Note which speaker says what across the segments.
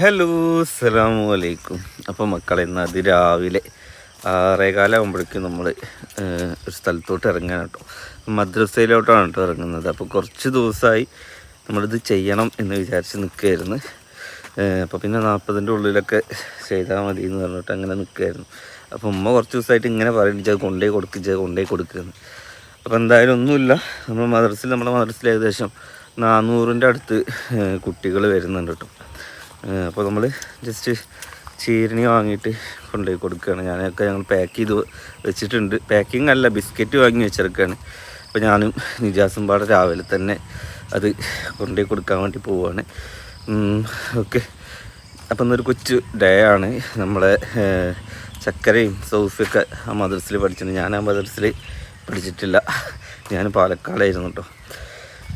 Speaker 1: Hello അസ്സലാമു അലൈക്കും. അപ്പോൾ മക്കളെ ഇന്ന് അതിരാവിലെ ആറേകാലാകുമ്പോഴേക്കും നമ്മൾ ഒരു സ്ഥലത്തോട്ട് ഇറങ്ങാൻ കേട്ടോ. മദ്രസയിലോട്ടാണ് കേട്ടോ ഇറങ്ങുന്നത്. അപ്പോൾ കുറച്ച് ദിവസമായി നമ്മളിത് ചെയ്യണം എന്ന് വിചാരിച്ച് നിൽക്കുകയായിരുന്നു അപ്പോൾ പിന്നെ നാൽപ്പതിന്റെ ഉള്ളിലൊക്കെ ചെയ്താൽ മതി എന്ന് പറഞ്ഞിട്ട് അങ്ങനെ നിൽക്കുകയായിരുന്നു അപ്പോൾ ഉമ്മ കുറച്ച് ദിവസമായിട്ട് ഇങ്ങനെ പറയുന്നത് കൊണ്ടുപോയി കൊടുക്കുക കൊണ്ടുപോയി കൊടുക്കുകയെന്ന് അപ്പോൾ എന്തായാലും ഒന്നുമില്ല. നമ്മൾ മദ്രസയിൽ നമ്മുടെ മദ്രസയിൽ ഏകദേശം നാനൂറിന്റെ അടുത്ത് കുട്ടികൾ വരുന്നുണ്ട് കേട്ടോ. അപ്പോൾ നമ്മൾ ജസ്റ്റ് ചീരണി വാങ്ങിയിട്ട് കൊണ്ടുപോയി കൊടുക്കുകയാണ്. ഞാനൊക്കെ ഞങ്ങൾ പാക്ക് ചെയ്ത് വെച്ചിട്ടുണ്ട്. പാക്കിംഗ് അല്ല ബിസ്ക്കറ്റ് വാങ്ങി വെച്ചെടുക്കുകയാണ്. അപ്പോൾ ഞാനും നിജാസും പാടെ രാവിലെ തന്നെ അത് കൊണ്ടുപോയി കൊടുക്കാൻ വേണ്ടി പോവുകയാണ്. ഓക്കെ. അപ്പം ഇന്നൊരു കൊച്ചു ഡേ ആണ്. നമ്മളെ ചക്കരയും സൗഫിയൊക്കെ ആ മദ്രസിൽ പഠിച്ചിട്ടുണ്ട്. ഞാൻ ആ മദ്രസിൽ പഠിച്ചിട്ടില്ല. ഞാൻ പാലക്കാടായിരുന്നു കേട്ടോ.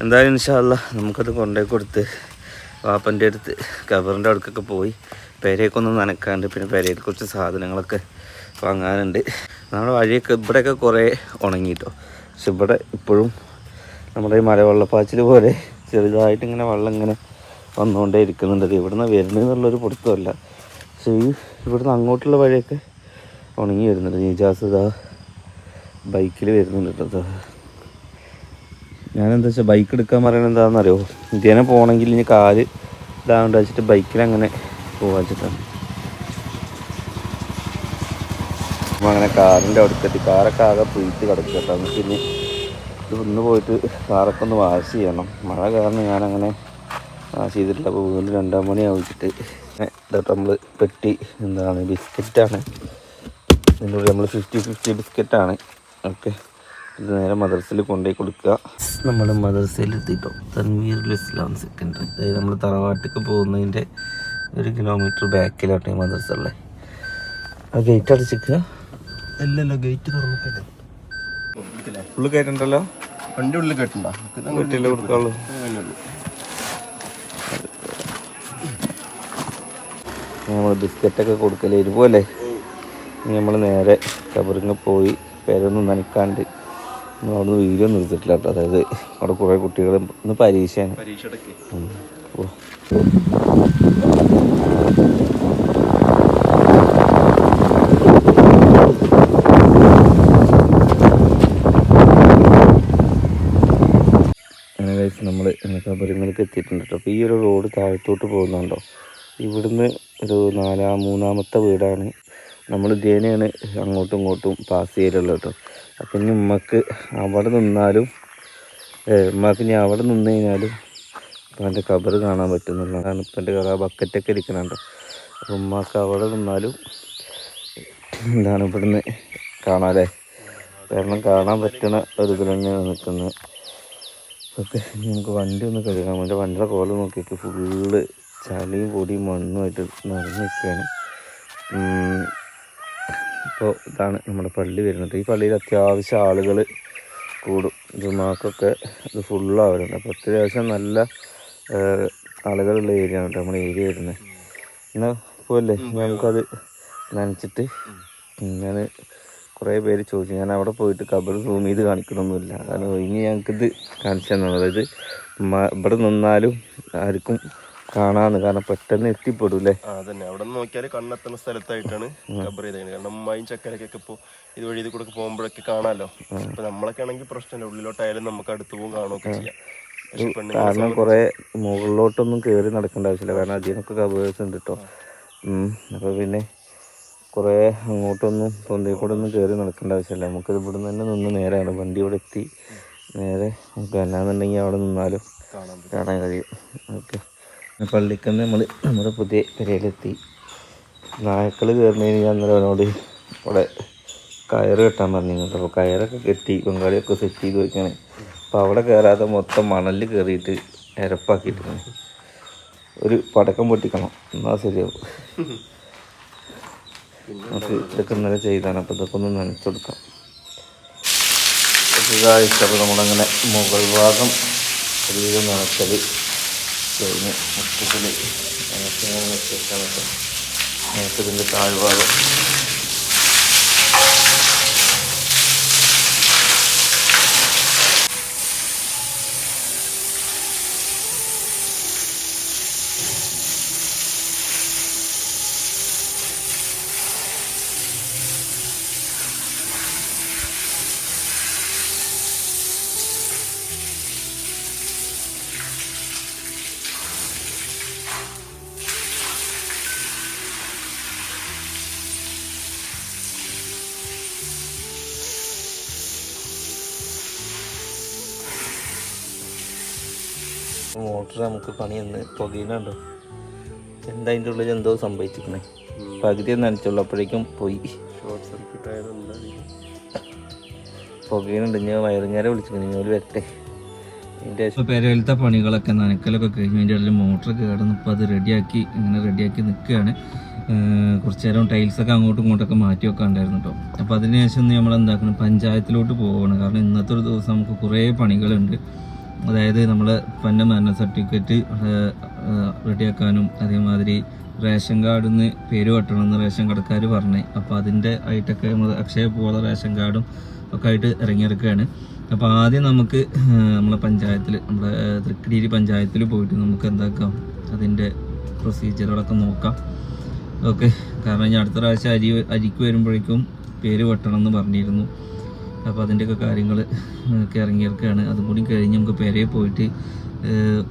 Speaker 1: എന്തായാലും ഇൻഷാല്ല നമുക്കത് കൊണ്ടുപോയി കൊടുത്ത് വാപ്പന്റെ അടുത്ത് കബറിന്റെ അടുക്കൊക്കെ പോയി. പെരയൊക്കെ ഒന്ന് നനക്കാണ്ട് പിന്നെ പെരയിൽ കുറച്ച് സാധനങ്ങളൊക്കെ വാങ്ങാനുണ്ട്. നമ്മുടെ വഴിയൊക്കെ ഇവിടെയൊക്കെ കുറേ ഉണങ്ങി കേട്ടോ പക്ഷെ ഇവിടെ ഇപ്പോഴും നമ്മുടെ ഈ മലവെള്ളപ്പാച്ചിൽ പോലെ ചെറുതായിട്ട് ഇങ്ങനെ വെള്ളം ഇങ്ങനെ വന്നുകൊണ്ടേ ഇരിക്കുന്നുണ്ട്. ഇവിടുന്ന് വരുന്നതെന്നുള്ളൊരു പൊടുത്തമല്ല പക്ഷേ ഈ ഇവിടുന്ന് അങ്ങോട്ടുള്ള വഴിയൊക്കെ ഉണങ്ങി വരുന്നുണ്ട്. നീജാസ് ഇതാ ബൈക്കിൽ വരുന്നുണ്ട് കേട്ടോ. ഞാനെന്താ വെച്ചാൽ ബൈക്ക് എടുക്കാൻ പറയണത് എന്താണെന്നറിയോ? ഇതിനെ പോകണമെങ്കിൽ ഇനി കാൽ ഇതാകൊണ്ട് വെച്ചിട്ട് ബൈക്കിൽ അങ്ങനെ പോകാൻ വെച്ചിട്ടാണ്. അപ്പോൾ അങ്ങനെ കാറിന്റെ അടുത്തെത്തി കാറൊക്കെ ആകെ പൊയ്ത്ത് കിടക്കുക കേട്ടോ. നമുക്ക് ഇനി ഇത് ഇന്ന് പോയിട്ട് കാറൊക്കെ ഒന്ന് വാഷ് ചെയ്യണം. മഴ കാരണം ഞാനങ്ങനെ വാഷ് ചെയ്തിട്ടില്ല. അപ്പോൾ വീണ്ടും രണ്ടാം മണി ആവിച്ചിട്ട് ഇതൊക്കെ നമ്മൾ പെട്ടി എന്താണ് ബിസ്ക്കറ്റാണ്. ഇതിന്റെ നമ്മൾ ഫിഫ്റ്റി ഫിഫ്റ്റി ബിസ്ക്കറ്റാണ്. ഓക്കെ. ഇത് നേരെ മദർസിൽ കൊണ്ടുപോയി കൊടുക്കുക. നമ്മൾ മദർസയിൽ എത്തിയിട്ടോ? തൻവീറുൽ ഇസ്ലാം സെക്കൻഡറി അതായത് നമ്മൾ തറവാട്ടിക്ക് പോകുന്നതിന്റെ ഒരു കിലോമീറ്റർ ബാക്കിലാട്ടോ ഈ മദർസ ഉള്ളത് ആ ഗേറ്റ് അടച്ചിക്കുക
Speaker 2: അല്ലല്ലോ ഗേറ്റ് തുറന്നിട്ടല്ലേ
Speaker 1: ഫുള്ള് കയറ്റണ്ടല്ലോ
Speaker 2: വണ്ടി ഉള്ളിൽ കേട്ടുണ്ടോ
Speaker 1: വീട്ടിൽ കൊടുക്കാവുള്ളൂ. നമ്മൾ ബിസ്ക്കറ്റൊക്കെ കൊടുക്കലേ ഇതുപോലെ നമ്മൾ നേരെ കബറിങ്ങ് പോയി പേരൊന്നും നനക്കാണ്ട് അവിടുന്ന് വീഡിയോ നിർത്തിട്ടില്ല കേട്ടോ. അതായത് അവിടെ കുറേ കുട്ടികൾ ഇന്ന് പരീക്ഷയാണ്. നമ്മൾ കബറിങ്ങൾക്ക് എത്തിയിട്ടുണ്ട് കേട്ടോ. അപ്പോൾ ഈ ഒരു റോഡ് താഴത്തോട്ട് പോകുന്നുണ്ടോ? ഇവിടുന്ന് ഒരു നാലാം മൂന്നാമത്തെ വീടാണ്. നമ്മൾ ഇതേനെയാണ് അങ്ങോട്ടും ഇങ്ങോട്ടും പാസ് ചെയ്യലുള്ളത് കേട്ടോ. അപ്പം ഇനി ഉമ്മക്ക് അവിടെ നിന്നാലും ഉമ്മക്ക് ഇനി അവിടെ നിന്ന് കഴിഞ്ഞാലും ഇപ്പം എന്റെ കബർ കാണാൻ പറ്റുന്നുള്ളതാണ് ഇപ്പം എന്റെ കറ ബക്കറ്റൊക്കെ ഇരിക്കുന്നുണ്ട് അപ്പം ഉമ്മക്ക് അവിടെ നിന്നാലും എന്താണ് ഇവിടുന്ന് കാണാല്ലേ? കാരണം കാണാൻ പറ്റുന്ന ഒരു ഇതിൽ തന്നെയാണ് നിൽക്കുന്നത്. ഓക്കെ നമുക്ക് വണ്ടി ഒന്ന് കഴുകാൻ വേണ്ടി വണ്ടിയുടെ കോല നോക്കിയിട്ട് ഫുള്ള് ചളിയും പൊടിയും മണ്ണുമായിട്ട് നിറഞ്ഞ് നിൽക്കുകയാണ്. ഇപ്പോൾ ഇതാണ് നമ്മുടെ പള്ളി വരുന്നത്. ഈ പള്ളിയിൽ അത്യാവശ്യം ആളുകൾ കൂടും. ജുമാക്കൊക്കെ ഇത് ഫുള്ളാവരുന്നത് അപ്പോൾ അത്യാവശ്യം നല്ല ആളുകളുള്ള ഏരിയ ആണ് കേട്ടോ നമ്മുടെ ഏരിയ വരുന്നത്. എന്നാൽ പോയല്ലേ നമുക്കത് നനച്ചിട്ട് ഞാൻ കുറേ പേര് ചോദിച്ചു. ഞാൻ അവിടെ പോയിട്ട് കബർ സൂം ചെയ്ത് കാണിക്കണമൊന്നുമില്ല കാരണം ഇനി ഞങ്ങൾക്കിത് കാണിച്ചു തന്നെ അതായത് ഇവിടെ നിന്നാലും ആർക്കും കാണാമെന്ന് കാരണം പെട്ടെന്ന്
Speaker 2: എത്തിപ്പെടൂല്ലേ? അതന്നെ. അവിടെ നിന്ന് നോക്കിയാൽ കണ്ണെത്തുന്ന സ്ഥലത്തായിട്ടാണ് കബർ ചെയ്തേക്കുന്നത് കാരണം അമ്മായും ചക്കരക്കൊക്കെ ഇപ്പോൾ ഇതുവഴി ഇത് കൂടെ പോകുമ്പോഴൊക്കെ കാണാലോ. ഇപ്പൊ നമ്മളൊക്കെ ആണെങ്കിൽ പ്രശ്നമില്ല. ഉള്ളിലോട്ടായാലും നമുക്ക് അടുത്ത് പോകും കാണുകയൊക്കെ ചെയ്യാം.
Speaker 1: കാരണം കുറെ മുകളിലോട്ടൊന്നും കയറി നടക്കേണ്ട ആവശ്യമില്ല. കാരണം അതിനൊക്കെ കബേഴ്സ് ഉണ്ട് കേട്ടോ അപ്പോൾ പിന്നെ കുറേ അങ്ങോട്ടൊന്നും തൊന്തയിൽ കൂടെ ഒന്നും കയറി നടക്കേണ്ട ആവശ്യമില്ല. നമുക്കിത് ഇവിടെ നിന്ന് തന്നെ നിന്ന് നേരെയാണ്. വണ്ടി ഇവിടെ എത്തി. നേരെ നമുക്ക് അല്ലാന്നുണ്ടെങ്കിൽ അവിടെ നിന്നാലും
Speaker 2: കാണാൻ
Speaker 1: കഴിയും. ഓക്കെ. പള്ളിക്കന്ന് നമ്മൾ നമ്മുടെ പുതിയ പെരയിലെത്തി. നായ്ക്കൾ കയറുന്നതിന് ഞാൻ അന്നേരം അവനോട് അവിടെ കയറ് കെട്ടാൻ പറഞ്ഞു അപ്പോൾ കയറൊക്കെ കെട്ടി ബംഗാളിയൊക്കെ സെറ്റ് ചെയ്ത് വെക്കാണ്. അപ്പോൾ അവിടെ കയറാതെ മൊത്തം മണൽ കയറിയിട്ട് ഇരപ്പാക്കിയിട്ടാണ് ഒരു പടക്കം പൊട്ടിക്കണം. എന്നാൽ ശരിയാവും. നമുക്ക് ഇതൊക്കെ ഇന്നലെ ചെയ്താണ്. അപ്പോൾ ഇതൊക്കെ ഒന്ന് നനച്ചു കൊടുക്കാം. അപ്പോൾ നമ്മളങ്ങനെ മുകൾ ഭാഗം ശരീരം നനച്ചൽ കഴിഞ്ഞ് മൊത്തത്തിൽ നനച്ചിങ്ങനെ വെച്ചിട്ടാണ് കേട്ടോ നനച്ചതിന്റെ താഴ്ഭാഗം മോട്ടർ നമുക്ക് പണി എന്ന് പുകയുന്നുണ്ടോ. എന്താ അതിന്റെ ഉള്ളിൽ എന്തോ സംഭവിച്ചിരിക്കണേ? പകുതി നനച്ചുള്ളൂ അപ്പോഴേക്കും പോയി.
Speaker 2: ഷോർട്ട് സർക്യൂട്ട് ആയതുകൊണ്ട്
Speaker 1: പുകയുന്നുണ്ട് ഞാൻ വയറിങ്ങാരെ വിളിച്ചിരിക്കുന്നു ഞാൻ വരട്ടെ. പെരയിലത്തെ പണികളൊക്കെ നനക്കലൊക്കെ കഴിഞ്ഞു. അതിന്റെ ഇടയിൽ മോട്ടർ കേടന്ന് ഇപ്പോൾ അത് റെഡിയാക്കി ഇങ്ങനെ റെഡിയാക്കി നിൽക്കുകയാണ്. കുറച്ച് നേരം ടൈൽസൊക്കെ അങ്ങോട്ടും ഇങ്ങോട്ടൊക്കെ മാറ്റി വെക്കാൻ ഉണ്ടായിരുന്നു കേട്ടോ അപ്പോൾ അതിനുശേഷം നമ്മൾ എന്താക്കണം പഞ്ചായത്തിലോട്ട് പോവുകയാണ് കാരണം ഇന്നത്തെ ഒരു ദിവസം നമുക്ക് കുറേ പണികളുണ്ട്. അതായത് നമ്മൾ പന്ന മരണ സർട്ടിഫിക്കറ്റ് റെഡിയാക്കാനും അതേമാതിരി റേഷൻ കാർഡിൽ നിന്ന് പേര് വെട്ടണമെന്ന് റേഷൻ കടക്കാർ പറഞ്ഞു. അപ്പോൾ അതിന്റെ ആയിട്ടൊക്കെ നമ്മൾ അക്ഷയ പോലെ റേഷൻ കാർഡും ഒക്കെ ആയിട്ട് ഇറങ്ങിയെടുക്കുകയാണ്. അപ്പോൾ ആദ്യം നമുക്ക് നമ്മളെ പഞ്ചായത്തിൽ നമ്മുടെ തൃക്കടീരി പഞ്ചായത്തിൽ പോയിട്ട് നമുക്ക് എന്താക്കാം? അതിന്റെ പ്രൊസീജിയറുകളൊക്കെ നോക്കാം. ഓക്കെ. കാരണം ഞാൻ അടുത്ത പ്രാവശ്യം അരി അരിക്ക് വരുമ്പോഴേക്കും പേര് വെട്ടണം എന്ന് പറഞ്ഞിരുന്നു. അപ്പോൾ അതിന്റെയൊക്കെ കാര്യങ്ങൾ ഒക്കെ ഇറങ്ങിയിരിക്കുകയാണ്. അതും കൂടി കഴിഞ്ഞ് നമുക്ക് പെരയെ പോയിട്ട്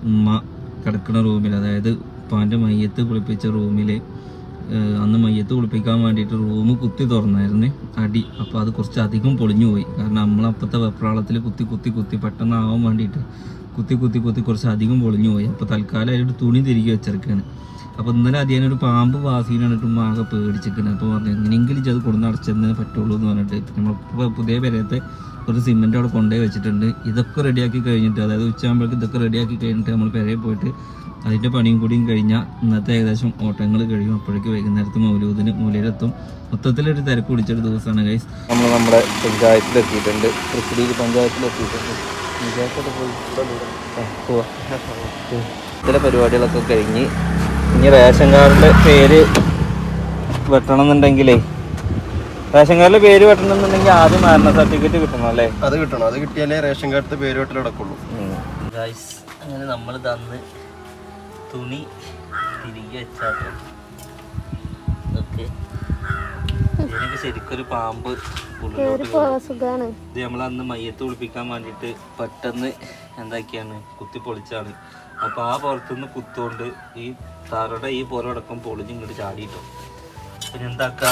Speaker 1: ഉമ്മ കിടക്കുന്ന റൂമിൽ അതായത് ഉപ്പാന്റെ മയ്യത്ത് കുളിപ്പിച്ച റൂമിൽ അന്ന് മയ്യത്ത് കുളിപ്പിക്കാൻ വേണ്ടിയിട്ട് റൂം കുത്തി തുറന്നായിരുന്നു അടി. അപ്പോൾ അത് കുറച്ച് അധികം പൊളിഞ്ഞു പോയി. കാരണം നമ്മളപ്പോഴത്തെ വെപ്രാളത്തിൽ കുത്തി കുത്തി കുത്തി പെട്ടെന്നാവാൻ വേണ്ടിയിട്ട് കുത്തി കുത്തി കുത്തി കുറച്ച് അധികം പൊളിഞ്ഞു പോയി. അപ്പോൾ തൽക്കാലം അതിലൊരു തുണി തിരികെ വെച്ചെടുക്കുകയാണ്. അപ്പോൾ ഇന്നലെ ഒരു പാമ്പ് വാസീനാണ് ഉമ്മ ആകെ പേടിച്ചിരിക്കുന്നത് അപ്പോൾ പറഞ്ഞു എങ്ങനെയെങ്കിലും ഇത് കൊണ്ടുനടച്ചെന്നേ പറ്റുള്ളൂ എന്ന് പറഞ്ഞിട്ട് നമ്മൾ പുതിയ പെരയത്തെ ഒരു സിമെന്റ് അവിടെ കൊണ്ടുപോയി വെച്ചിട്ടുണ്ട്. ഇതൊക്കെ റെഡിയാക്കി കഴിഞ്ഞിട്ട് അതായത് ഉച്ചയാകുമ്പോഴേക്ക് ഇതൊക്കെ റെഡിയാക്കി കഴിഞ്ഞിട്ട് നമ്മൾ പെരയിൽ പോയിട്ട് അതിന്റെ പണിയും കൂടിയും കഴിഞ്ഞാൽ ഇന്നത്തെ ഏകദേശം ഓട്ടങ്ങൾ കഴിയും. അപ്പോഴേക്ക് വൈകുന്നേരത്ത് മൗലൂദിന് മൂലയിലെത്തും. മൊത്തത്തിലൊരു തിരക്ക് പിടിച്ചൊരു ദിവസമാണ് ഗൈസ് നമ്മൾ നമ്മുടെ പഞ്ചായത്തിലെത്തിയിട്ടുണ്ട്. തൃശ്ശൂർ പഞ്ചായത്തിലെത്തിയിട്ടുണ്ട്. ചില പരിപാടികളൊക്കെ കഴിഞ്ഞ് ഇനി റേഷൻ കാർഡിന്റെ പേര് വെട്ടണം എന്നുണ്ടെങ്കിലേ റേഷൻ കാർഡിലെ പേര് വെട്ടണം എന്നുണ്ടെങ്കിൽ ആദ്യം മരണ സർട്ടിഫിക്കറ്റ് കിട്ടണം അല്ലേ?
Speaker 2: അത് കിട്ടണം. അത് കിട്ടിയാലേ റേഷൻ കാർഡത്തെ പേര് വെട്ടൽ നടക്കുള്ളൂ.
Speaker 1: അങ്ങനെ നമ്മൾ തന്ന് തുണി തിരികെ വെച്ചാട്ടോ. ഇതിനൊക്കെ ശരിക്കൊരു പാമ്പ്.
Speaker 3: സുഖാണ്.
Speaker 1: ഇത് നമ്മൾ അന്ന് മയ്യത്ത് കുളിപ്പിക്കാൻ വേണ്ടിയിട്ട് പെട്ടെന്ന് എന്താക്കിയാണ്? കുത്തി പൊളിച്ചാണ്. അപ്പൊ ആ പുറത്തുനിന്ന് കുത്തുകൊണ്ട് ഈ താറയുടെ ഈ പുറമടക്കം പൊളിഞ്ഞ് ഇങ്ങോട്ട് ചാടിയിട്ടോ. പിന്നെ എന്താക്കാ?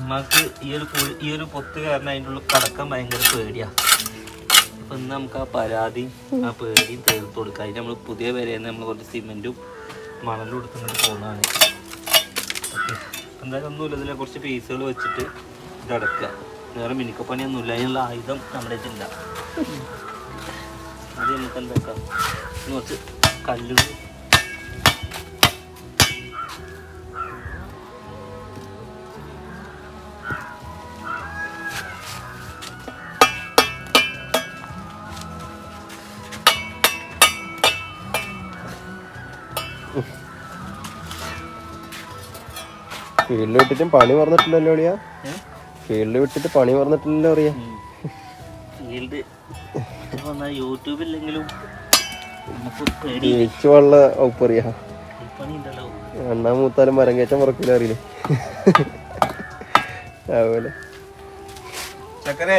Speaker 1: നമുക്ക് ഈ ഒരു കുഴി ഈ ഒരു പൊത്ത് കാരണം അതിന്റെ ഉള്ളിൽ കടക്കാൻ ഭയങ്കര പേടിയാണ് അപ്പം ഇന്ന് നമുക്ക് ആ പരാതി ആ പേടിയും തീർത്ത് കൊടുക്കാം. അതിന് നമ്മൾ പുതിയ വരെ നമ്മൾ കുറച്ച് സിമെന്റും മണലും എടുത്തുകൊണ്ട് പോകുന്നതാണ് ഓക്കെ. എന്തായാലും ഒന്നുമില്ല. ഇതിലെ കുറച്ച് പീസുകൾ വെച്ചിട്ട് ഇതടക്കുക. വേറെ മിനുക്കപ്പണിയൊന്നുമില്ല അതിനുള്ള ആയുധം നമ്മുടെ ഇല്ല. അത് നമുക്ക് എന്താക്കാം? കുറച്ച് കല്ലുകൾ
Speaker 2: ഫീൽഡിൽ വിട്ടിട്ടും പണി പറഞ്ഞിട്ടില്ലല്ലോ അറിയാ ഫീൽഡ് വിട്ടിട്ട് പണി പറഞ്ഞിട്ടില്ലല്ലോ അറിയാ
Speaker 1: ഫീൽഡ് യൂട്യൂബില്ലെങ്കിലും
Speaker 2: ജയിച്ചു വള്ള
Speaker 1: ഉണ്ടല്ലോ.
Speaker 2: മൂത്താലും മരം കയറ്റം പറക്കില്ല അറിയില്ലേ? അതുപോലെ
Speaker 1: ചക്കരേ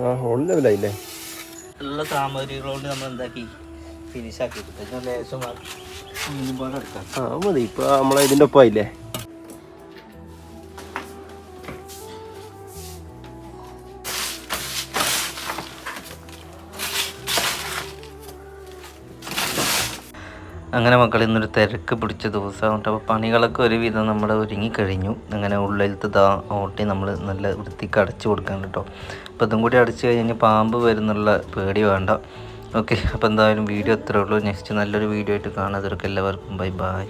Speaker 2: ആ ഹോൾ ലെവലായില്ലേ
Speaker 1: ഉള്ള സാമഗ്രികൾ കൊണ്ട് നമ്മൾ എന്താക്കി? ഫിനിഷ് ആക്കി എടുത്തു ലേശം
Speaker 2: ആ മതി. ഇപ്പൊ നമ്മളെ ഇതിന്റെ ഒപ്പമായില്ലേ
Speaker 1: അങ്ങനെ മക്കൾ ഇന്നൊരു തിരക്ക് പിടിച്ച ദിവസമാണ് അപ്പോൾ പണികളൊക്കെ ഒരുവിധം നമ്മൾ ഒരുങ്ങിക്കഴിഞ്ഞു. അങ്ങനെ ഉള്ളിലത്തെ ദാ ഓട്ടി നമ്മൾ നല്ല വൃത്തിക്ക് അടച്ചു കൊടുക്കാൻ കേട്ടോ. അപ്പോൾ ഇതും കൂടി അടച്ചു കഴിഞ്ഞ് പാമ്പ് വരുന്നുള്ള പേടി വേണ്ട. ഓക്കെ അപ്പോൾ എന്തായാലും വീഡിയോ അത്രേ ഉള്ളൂ. നെക്സ്റ്റ് നല്ലൊരു വീഡിയോ ആയിട്ട് കാണാതിരിക്കും എല്ലാവർക്കും ബൈ ബൈ.